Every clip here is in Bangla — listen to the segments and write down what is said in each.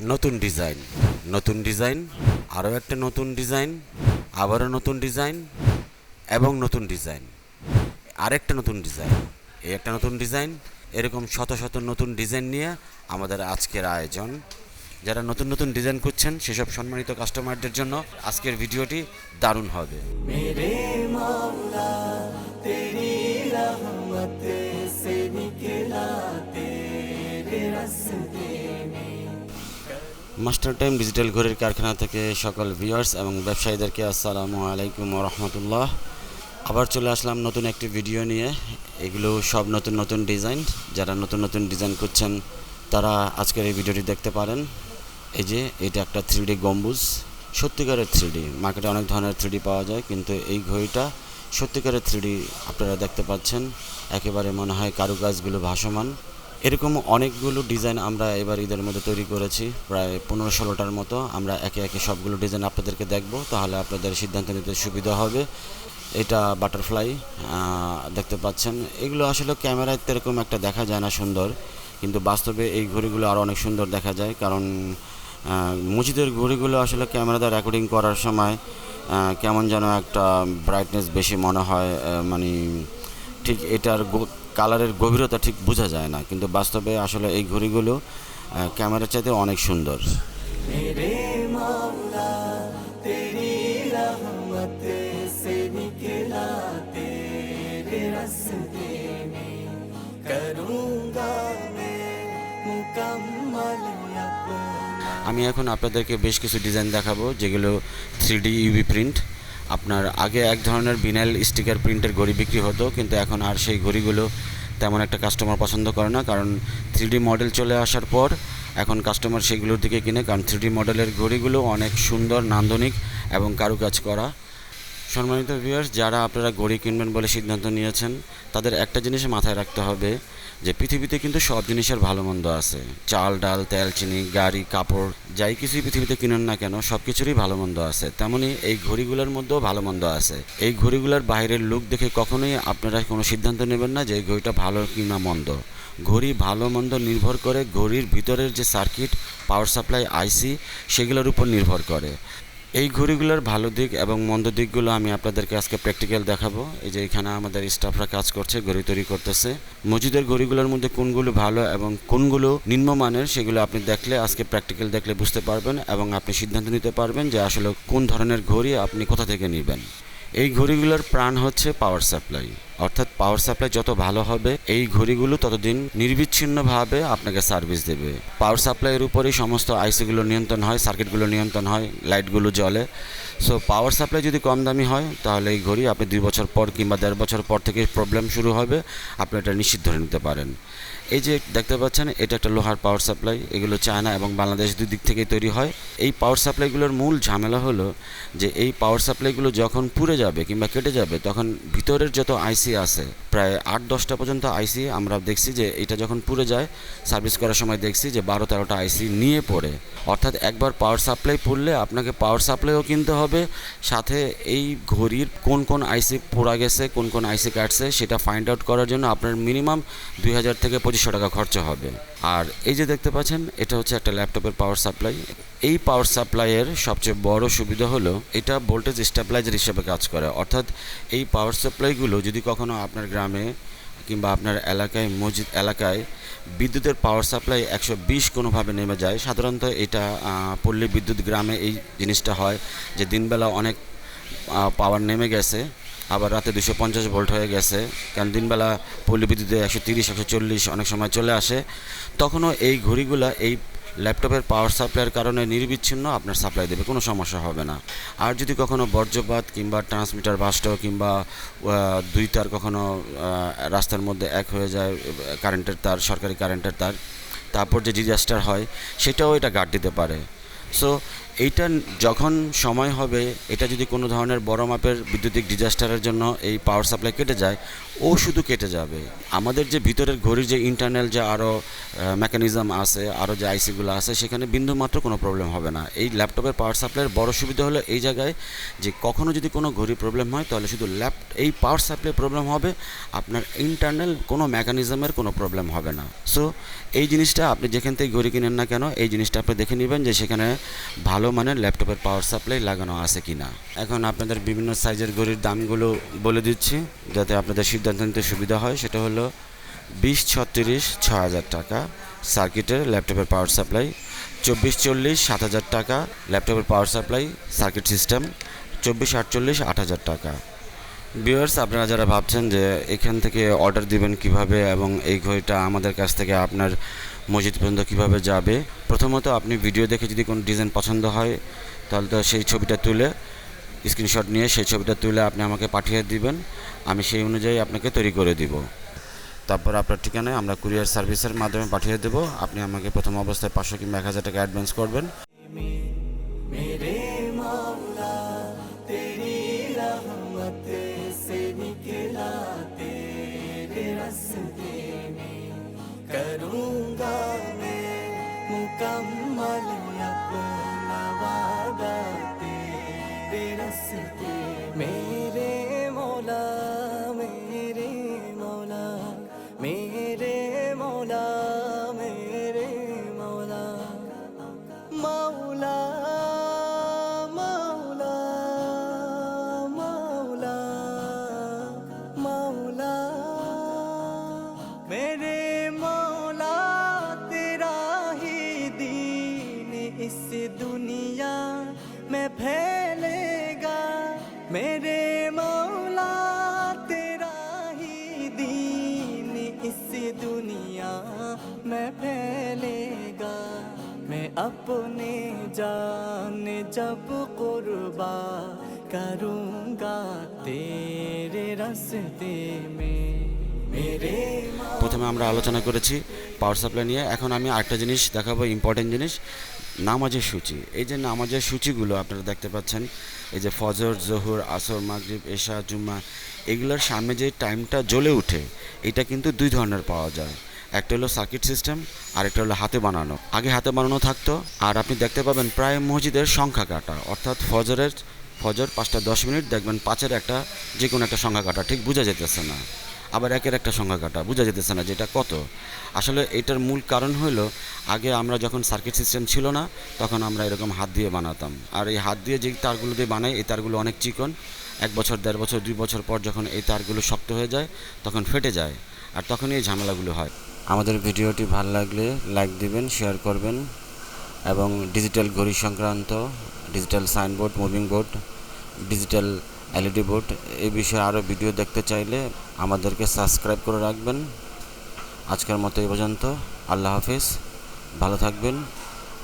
নতুন ডিজাইন নতুন ডিজাইন, আরও একটা নতুন ডিজাইন, আবারও নতুন ডিজাইন এবং নতুন ডিজাইন। আরেকটা নতুন ডিজাইন, এই একটা নতুন ডিজাইন, এরকম শত শত নতুন ডিজাইন নিয়ে আমাদের আজকের আয়োজন। যারা নতুন নতুন ডিজাইন করছেন সেসব সম্মানিত কাস্টমারদের জন্য আজকের ভিডিওটি দারুণ হবে। মাস্টার টাইম ডিজিটাল ঘড়ির কারখানা থেকে সকল ভিউয়ার্স এবং ব্যবসায়ীদেরকে আসসালামু আলাইকুম রহমতুল্লাহ। আবার চলে আসলাম নতুন একটি ভিডিও নিয়ে। এগুলো সব নতুন নতুন ডিজাইন। যারা নতুন নতুন ডিজাইন করছেন, তারা আজকের এই ভিডিওটি দেখতে পারেন। এই যে, এটা একটা থ্রি গম্বুজ। সত্যিকারের থ্রি মার্কেটে অনেক ধরনের থ্রি পাওয়া যায়, কিন্তু এই ঘড়িটা সত্যিকারের থ্রি আপনারা দেখতে পাচ্ছেন। একেবারে মনে হয় কারুকাজগুলো ভাসমান। এরকম অনেকগুলো ডিজাইন আমরা এবার ঈদের মধ্যে তৈরি করেছি, প্রায় পনেরো ষোলোটার মতো। আমরা একে একে সবগুলো ডিজাইন আপনাদেরকে দেখব, তাহলে আপনাদের সিদ্ধান্ত নিতে সুবিধা হবে। এটা বাটারফ্লাই দেখতে পাচ্ছেন। এগুলো আসলে ক্যামেরায় এরকম একটা দেখা যায় না সুন্দর, কিন্তু বাস্তবে এই ঘড়িগুলো আরও অনেক সুন্দর দেখা যায়। কারণ মসজিদের ঘড়িগুলো আসলে ক্যামেরাতে রেকর্ডিং করার সময় কেমন যেন একটা ব্রাইটনেস বেশি মনে হয় মানে ঠিক এটার কালারের গভীরতা ঠিক বোঝা যায় না কিন্তু বাস্তবে আসলে এই ঘড়িগুলো ক্যামেরার চাইতে অনেক সুন্দর। আমি এখন আপনাদেরকে বেশ কিছু ডিজাইন দেখাবো যেগুলো থ্রি ডি ইউবি প্রিন্ট আপনার আগে এক ধরনের ভিনাইল স্টিকার প্রিন্টের ঘড়ি বিক্রি হতো, কিন্তু এখন আর সেই ঘড়িগুলো তেমন একটা কাস্টমার পছন্দ করে না। কারণ থ্রি মডেল চলে আসার পর এখন কাস্টমার সেগুলোর দিকে কিনে, কারণ থ্রি মডেলের ঘড়িগুলো অনেক সুন্দর, নান্দনিক এবং কারুকাজ করা। সম্মানিত ভিউয়ার্স যারা আপনারা ঘড়ি কিনবেন বলে সিদ্ধান্ত নিয়েছেন, তাদের একটা জিনিস মাথায় রাখতে হবে যে পৃথিবীতে কিন্তু সব জিনিসের ভালো মন্দ আছে। চাল, ডাল, তেল, চিনি, গাড়ি, কাপড়, যাই কিছুই পৃথিবীতে কিনুন না কেন, সব কিছুরই ভালো মন্দ আছে। তেমনি এই ঘড়িগুলোর মধ্যেও ভালো মন্দ আছে। এই ঘড়িগুলোর বাইরের লুক দেখে কখনোই আপনারা কোনো সিদ্ধান্ত নেবেন না যে এই ঘড়িটা ভালো কিনা মন্দ। ঘড়ি ভালো মন্দ নির্ভর করে ঘড়ির ভিতরের যে সার্কিট পাওয়ার সাপ্লাই আইসি সেগুলোর উপর নির্ভর করে। এই ঘড়িগুলোর ভালো দিক এবং মন্দ দিকগুলো আমি আপনাদেরকে আজকে প্র্যাকটিক্যাল দেখাবো। এই যে এখানে আমাদের স্টাফরা কাজ করছে, ঘড়ি তৈরি করতেছে। মসজিদের ঘড়িগুলোর মধ্যে কোনগুলো ভালো এবং কোনগুলো নিম্নমানের সেগুলো আপনি দেখলে, আজকে প্র্যাকটিক্যাল দেখলে বুঝতে পারবেন এবং আপনি সিদ্ধান্ত নিতে পারবেন যে আসলে কোন ধরনের ঘড়ি আপনি কোথা থেকে নেবেন। এই ঘড়িগুলোর প্রাণ হচ্ছে পাওয়ার সাপ্লাই অর্থাৎ পাওয়ার সাপ্লাই যত ভালো হবে, এই ঘড়িগুলো ততদিন নির্বিচ্ছিন্নভাবে আপনাকে সার্ভিস দেবে। পাওয়ার সাপ্লাইয়ের উপরেই সমস্ত আইসিগুলো নিয়ন্ত্রণ হয় সার্কিটগুলো নিয়ন্ত্রণ হয় লাইটগুলো জ্বলে। সো পাওয়ার সাপ্লাই যদি কম দামি হয়, তাহলে এই ঘড়ি আপনি দুই বছর পর কিংবা দেড় বছর পর থেকে প্রবলেম শুরু হবে। আপনি এটা নিশ্চিত ধরে নিতে পারেন। এই যে দেখতে পাচ্ছেন, এটা একটা লোহার পাওয়ার সাপ্লাই এগুলো চায়না এবং বাংলাদেশ দুই দিক থেকেই তৈরি হয়। এই পাওয়ার সাপ্লাইগুলোর মূল ঝামেলা হলো যে এই পাওয়ার সাপ্লাইগুলো যখন পুড়ে যাবে কিংবা কেটে যাবে, তখন ভিতরের যত আইসি আছে, প্রায় আট, দশটা পর্যন্ত আইসি আমরা দেখছি যে এটা যখন পুড়ে যায় সার্ভিস করার সময় দেখছি যে বারো, তেরোটা আইসি নিয়ে পড়ে। অর্থাৎ একবার পাওয়ার সাপ্লাই পড়লে আপনাকে পাওয়ার সাপ্লাইও কিনতে হবে, সাথে এই ঘড়ির কোন কোন আইসি পোড়া গেছে, কোন কোন আইসি কাটছে, সেটা ফাইন্ড আউট করার জন্য আপনার মিনিমাম দুই হাজার থেকে পঁচিশশো টাকা খরচা হবে। আর এই যে দেখতে পাচ্ছেন, এটা হচ্ছে একটা ল্যাপটপের পাওয়ার সাপ্লাই এই পাওয়ার সাপ্লাইয়ের সবচেয়ে বড় সুবিধা হলো, এটা ভোল্টেজ স্টেবিলাইজার হিসেবে কাজ করে। অর্থাৎ এই পাওয়ার সাপ্লাইগুলো যদি কখনো আপনার গ্রামে কিংবা আপনার এলাকায়, মসজিদ এলাকায় বিদ্যুতের পাওয়ার সাপ্লাই একশো বিশ কোনোভাবে নেমে যায়, সাধারণত এটা পল্লী বিদ্যুৎ গ্রামে এই জিনিসটা হয় যে দিনবেলা অনেক পাওয়ার নেমে গেছে। আবার রাতে দুশো পঞ্চাশ ভোল্ট হয়ে গেছে। কারণ দিনবেলা পল্লী বিদ্যুতে একশো তিরিশ, একশো চল্লিশ অনেক সময় চলে আসে। তখনও এই ঘড়িগুলো এই ল্যাপটপের পাওয়ার সাপ্লাইয়ের কারণে নির্বিচ্ছিন্ন আপনার সাপ্লাই দেবে, কোনো সমস্যা হবে না। আর যদি কখনো বর্জ্যপাত কিংবা ট্রান্সমিটার বাস্ট কিংবা দুই তার কখনো রাস্তার মধ্যে এক হয়ে যায় কারেন্টের তার, সরকারি কারেন্টের তার, তারপর যে ডিজাস্টার হয়, সেটাও এটা গার্ড দিতে পারে। সো এইটা যখন সময় হবে, এটা যদি কোনো ধরনের বড় মাপের বৈদ্যুতিক ডিজাস্টারের জন্য এই পাওয়ার সাপ্লাই কেটে যায়, ও শুধু কেটে যাবে। আমাদের যে ভিতরের ঘড়ির যে ইন্টারনাল যে আরও মেকানিজম আছে আরও যে আইসিগুলো আছে, সেখানে বিন্দু মাত্র কোনো প্রবলেম হবে না। এই ল্যাপটপের পাওয়ার সাপ্লাইয়ের বড় সুবিধা হলো এই জায়গায় যে কখনও যদি কোনো ঘড়ি প্রবলেম হয়, তাহলে শুধু ল্যাপ এই পাওয়ার সাপ্লাই প্রবলেম হবে, আপনার ইন্টারনাল কোনো মেকানিজমের কোনো প্রবলেম হবে না। সো এই জিনিসটা আপনি যেখান থেকে ঘড়ি কিনেন না কেন, এই জিনিসটা আপনি দেখে নেবেন যে সেখানে ভালো মানের ল্যাপটপের পাওয়ার সাপ্লাই লাগানো আছে কি না এখন আপনাদের বিভিন্ন সাইজের ঘড়ির দামগুলো বলে দিচ্ছি, যাতে আপনাদের সিদ্ধান্ত নিতে সুবিধা হয়। সেটা হলো বিশ, ছত্রিশ ছ হাজার টাকা। সার্কিটের ল্যাপটপের পাওয়ার সাপ্লাই চব্বিশ, চল্লিশ, সাত হাজার টাকা। ল্যাপটপের পাওয়ার সাপ্লাই সার্কিট সিস্টেম চব্বিশ, আটচল্লিশ, আট হাজার টাকা। ভিউয়ার্স আপনারা যারা ভাবছেন যে এখান থেকে অর্ডার দিবেন কীভাবে এবং এই ঘড়িটা আমাদের কাছ থেকে আপনার মসজিদ পর্যন্ত কীভাবে যাবে? প্রথমত আপনি ভিডিও দেখে যদি কোনো ডিজাইন পছন্দ হয়, তাহলে তো সেই ছবিটা তুলে স্ক্রিনশট নিয়ে সেই ছবিটা তুলে আপনি আমাকে পাঠিয়ে দিবেন। আমি সেই অনুযায়ী আপনাকে তৈরি করে দিব। তারপর আপনার ঠিকানায় আমরা কুরিয়ার সার্ভিসের মাধ্যমে পাঠিয়ে দেব। আপনি আমাকে প্রথম অবস্থায় পাঁচশো কিংবা এক হাজার টাকা অ্যাডভান্স করবেন। se temer. मेरे मौला तेरा ही दीन इस दुनिया में फैलेगा मैं अपने जान जब कुर्बा करूँगा तेरे रास्ते में मेरे প্রথমে আমরা আলোচনা করেছি পাওয়ার সাপ্লাই নিয়ে এখন আমি আরেকটা জিনিস দেখাবো ইম্পর্টেন্ট জিনিস নামাজের সূচি। এই যে নামাজের সূচিগুলো আপনারা দেখতে পাচ্ছেন, এই যে ফজর, জহুর, আসর, মাগরিব, এশা, জুম্মা, এগুলোর সামনে যে টাইমটা জ্বলে ওঠে এটা কিন্তু দুই ধরনের পাওয়া যায়। একটা হলো সার্কিট সিস্টেম আর একটা হলো হাতে বানানো। আগে হাতে বানানো থাকতো, আর আপনি দেখতে পাবেন প্রায় মসজিদের সংখ্যা কাটা। অর্থাৎ ফজরের, ফজর পাঁচটা দশ মিনিট, দেখবেন পাঁচের একটা যে কোনো একটা সংখ্যা কাটা, ঠিক বোঝা যেতেছে না। আবার একের একটা সংখ্যা কাটা, বোঝা যেতেছে না যে এটা কত। আসলে এটার মূল কারণ হলো আগে আমরা যখন সার্কিট সিস্টেম ছিল না, তখন আমরা এরকম হাত দিয়ে বানাতাম। আর এই হাত দিয়ে যে তারগুলো দিয়ে বানাই, এই তারগুলো অনেক চিকন। এক বছর, দেড় বছর, দুই বছর পর যখন এই তারগুলো শক্ত হয়ে যায়, তখন ফেটে যায়। আর তখনই এই ঝামেলাগুলো হয়। আমাদের ভিডিওটি ভালো লাগলে লাইক দিবেন শেয়ার করবেন এবং ডিজিটাল ঘড়ি সংক্রান্ত digital signboard moving board digital LED board, এই বিষয়ে আরও ভিডিও দেখতে চাইলে আমাদেরকে সাবস্ক্রাইব করে রাখবেন। আজকের মতো এই পর্যন্ত। আল্লাহ হাফিজ। ভালো থাকবেন।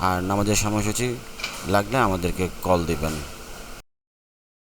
আর নামাজের সময়সূচি লাগলে আমাদেরকে কল দিবেন।